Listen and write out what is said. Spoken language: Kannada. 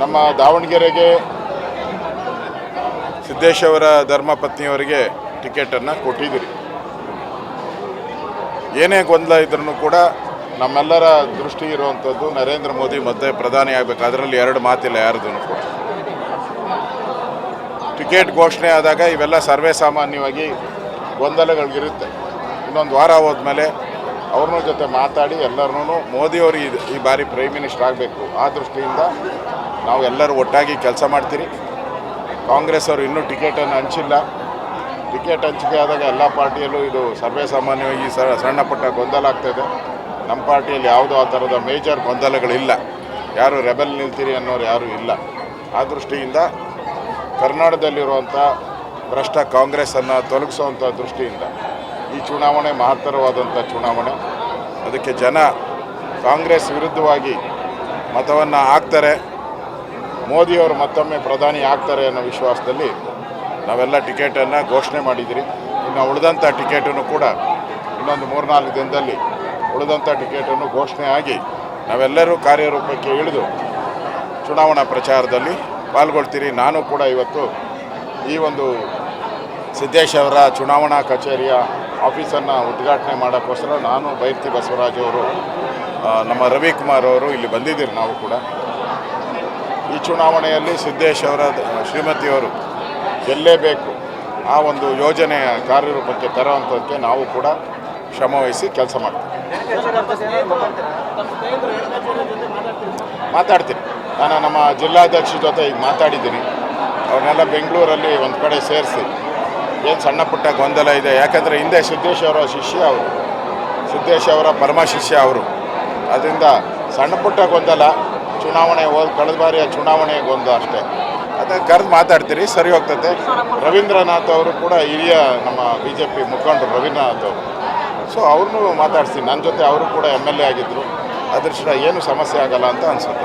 ನಮ್ಮ ದಾವಣಗೆರೆಗೆ ಸಿದ್ದೇಶವರ ಧರ್ಮಪತ್ನಿಯವರಿಗೆ ಟಿಕೆಟನ್ನು ಕೊಟ್ಟಿದ್ದೀರಿ. ಏನೇ ಗೊಂದಲ ಇದ್ರೂ ಕೂಡ ನಮ್ಮೆಲ್ಲರ ದೃಷ್ಟಿ ಇರುವಂಥದ್ದು ನರೇಂದ್ರ ಮೋದಿ ಮತ್ತೆ ಪ್ರಧಾನಿ ಆಗಬೇಕು. ಅದರಲ್ಲಿ ಎರಡು ಮಾತಿಲ್ಲ ಯಾರ್ದು ಕೂಡ. ಟಿಕೆಟ್ ಘೋಷಣೆ ಆದಾಗ ಇವೆಲ್ಲ ಸರ್ವೇ ಸಾಮಾನ್ಯವಾಗಿ ಗೊಂದಲಗಳಿರುತ್ತೆ. ಇನ್ನೊಂದು ವಾರ ಹೋದ್ಮೇಲೆ ಅವ್ರನ್ನ ಜೊತೆ ಮಾತಾಡಿ ಎಲ್ಲರನ್ನೂ ಮೋದಿಯವರು ಈ ಬಾರಿ ಪ್ರೈಮ್ ಮಿನಿಸ್ಟರ್ ಆಗಬೇಕು. ಆ ದೃಷ್ಟಿಯಿಂದ ನಾವು ಎಲ್ಲರೂ ಒಟ್ಟಾಗಿ ಕೆಲಸ ಮಾಡ್ತೀರಿ. ಕಾಂಗ್ರೆಸ್ ಅವರು ಇನ್ನೂ ಟಿಕೆಟನ್ನು ಹಂಚಿಲ್ಲ. ಟಿಕೆಟ್ ಹಂಚಿಕೆ ಆದಾಗ ಎಲ್ಲ ಪಾರ್ಟಿಯಲ್ಲೂ ಇದು ಸರ್ವೇ ಸಾಮಾನ್ಯವಾಗಿ ಸಣ್ಣ ಪುಟ್ಟ ಗೊಂದಲ ಆಗ್ತಾಯಿದೆ ನಮ್ಮ ಪಾರ್ಟಿಯಲ್ಲಿ ಯಾವುದೋ ಆ ಥರದ ಮೇಜರ್ ಗೊಂದಲಗಳಿಲ್ಲ. ಯಾರು ರೆಬೆಲ್ ನಿಲ್ತೀರಿ ಅನ್ನೋರು ಯಾರೂ ಇಲ್ಲ. ಆ ದೃಷ್ಟಿಯಿಂದ ಕರ್ನಾಟಕದಲ್ಲಿರುವಂಥ ಭ್ರಷ್ಟ ಕಾಂಗ್ರೆಸ್ಸನ್ನು ತೊಲಗಿಸುವಂಥ ದೃಷ್ಟಿಯಿಂದ ಈ ಚುನಾವಣೆ ಮಹತ್ತರವಾದಂಥ ಚುನಾವಣೆ. ಅದಕ್ಕೆ ಜನ ಕಾಂಗ್ರೆಸ್ ವಿರುದ್ಧವಾಗಿ ಮತವನ್ನು ಹಾಕ್ತಾರೆ. ಮೋದಿಯವರು ಮತ್ತೊಮ್ಮೆ ಪ್ರಧಾನಿ ಆಗ್ತಾರೆ ಅನ್ನೋ ವಿಶ್ವಾಸದಲ್ಲಿ ನಾವೆಲ್ಲ ಟಿಕೆಟನ್ನು ಘೋಷಣೆ ಮಾಡಿದ್ದೀರಿ. ಇನ್ನು ಉಳಿದಂಥ ಟಿಕೆಟನ್ನು ಕೂಡ ಇನ್ನೊಂದು ಮೂರ್ನಾಲ್ಕು ದಿನದಲ್ಲಿ ಉಳಿದಂಥ ಟಿಕೆಟನ್ನು ಘೋಷಣೆ ಆಗಿ ನಾವೆಲ್ಲರೂ ಕಾರ್ಯರೂಪಕ್ಕೆ ಇಳಿದು ಚುನಾವಣಾ ಪ್ರಚಾರದಲ್ಲಿ ಪಾಲ್ಗೊಳ್ತೀರಿ. ನಾನು ಕೂಡ ಇವತ್ತು ಈ ಒಂದು ಸಿದ್ದೇಶ್ ಅವರ ಚುನಾವಣಾ ಕಚೇರಿಯ ಆಫೀಸನ್ನು ಉದ್ಘಾಟನೆ ಮಾಡೋಕ್ಕೋಸ್ಕರ ನಾನು ಬೈರ್ತಿ ಬಸವರಾಜ್ ಅವರು ನಮ್ಮ ರವಿಕುಮಾರ್ ಅವರು ಇಲ್ಲಿ ಬಂದಿದ್ದೀರಿ ನಾವು ಕೂಡ. ಈ ಚುನಾವಣೆಯಲ್ಲಿ ಸಿದ್ದೇಶ್ ಅವರ ಶ್ರೀಮತಿಯವರು ಗೆಲ್ಲೇಬೇಕು. ಆ ಒಂದು ಯೋಜನೆಯ ಕಾರ್ಯರೂಪಕ್ಕೆ ತರುವಂಥದ್ದಕ್ಕೆ ನಾವು ಕೂಡ ಶ್ರಮವಹಿಸಿ ಕೆಲಸ ಮಾಡ್ತೀವಿ. ಮಾತಾಡ್ತೀನಿ. ನಾನು ನಮ್ಮ ಜಿಲ್ಲಾಧ್ಯಕ್ಷ ಜೊತೆ ಈಗ ಮಾತಾಡಿದ್ದೀನಿ. ಅವ್ರನ್ನೆಲ್ಲ ಬೆಂಗಳೂರಲ್ಲಿ ಒಂದು ಕಡೆ ಸೇರಿಸಿ. ಏನು ಸಣ್ಣ ಪುಟ್ಟ ಗೊಂದಲ ಇದೆ? ಯಾಕಂದರೆ ಹಿಂದೆ ಸಿದ್ದೇಶ್ ಅವರ ಶಿಷ್ಯ ಅವರು, ಸಿದ್ದೇಶ್ ಅವರ ಪರಮ ಶಿಷ್ಯ ಅವರು. ಅದರಿಂದ ಸಣ್ಣ ಪುಟ್ಟ ಗೊಂದಲ ಚುನಾವಣೆ ಹೋದ, ಕಳೆದ ಬಾರಿಯ ಚುನಾವಣೆಗೆ ಬಂದು ಅಷ್ಟೇ. ಅದನ್ನು ಕರೆದು ಮಾತಾಡ್ತೀರಿ, ಸರಿ ಹೋಗ್ತದೆ ರವೀಂದ್ರನಾಥ್ ಅವರು ಕೂಡ ಹಿರಿಯ ನಮ್ಮ ಬಿ ಜೆ ಪಿ ಮುಖಂಡರು, ರವೀಂದ್ರನಾಥ್ ಅವರು. ಸೊ ಅವ್ರನ್ನೂ ಮಾತಾಡ್ತೀನಿ ನನ್ನ ಜೊತೆ ಅವರು ಕೂಡ ಎಂ ಎಲ್ ಎ ಆಗಿದ್ದರು ಅದೃಷ್ಟ ಏನು ಸಮಸ್ಯೆ ಆಗಲ್ಲ ಅಂತ ಅನಿಸುತ್ತೆ.